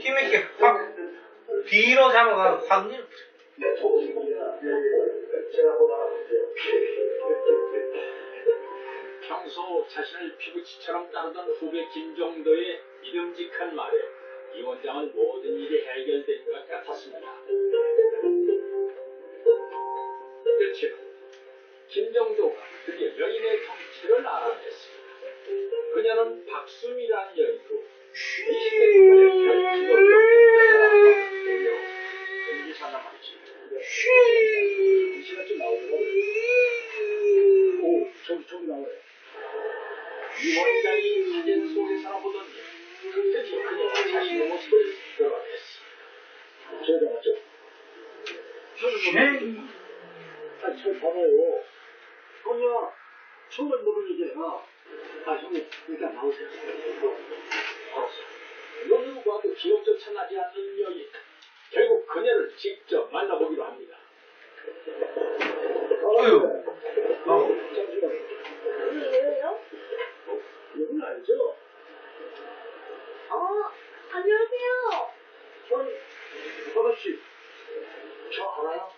힘있게 확 뒤로 잡아가 확 밀어. 평소 자신을 피부치처럼 따르던 후배 김정도의 믿음직한 말에 이 원장은 모든 일이 해결된 것 같았습니다. 이 원장이 사진 속에서나 보던 일, 드디어 그녀가 자신의 모습을 드러냈습니다. 저기가 맞죠? 쉐이. 아, 저 봐봐요. 형이야, 처음 모르는 얘기야. 아, 형님, 일단 나오세요. 알았어. 봐도 기억조차 나지 않는 여인. 결국 그녀를 직접 만나보기로 합니다. 어휴. 알죠? 어, 안녕하세요. 전, 아가씨, 저 알아요?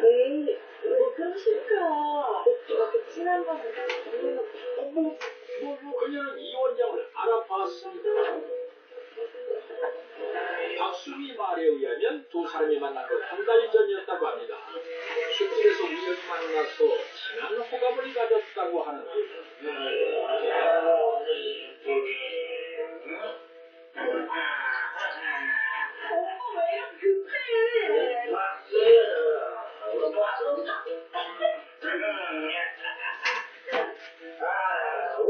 네, 왜 그러실까? 지난번에 너무 어머, 뭐요? 그녀는 이 원장을 알아봤습니다. 박수미 말에 의하면 두 사람이 만난 건 한 달 전이었다고 합니다. 술집에서 우연히 만나서 진한 호감을 가졌다고 하는 오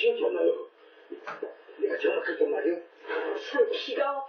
난 기억이 안 나요. 내가 정확할 때 말이야. 참 기가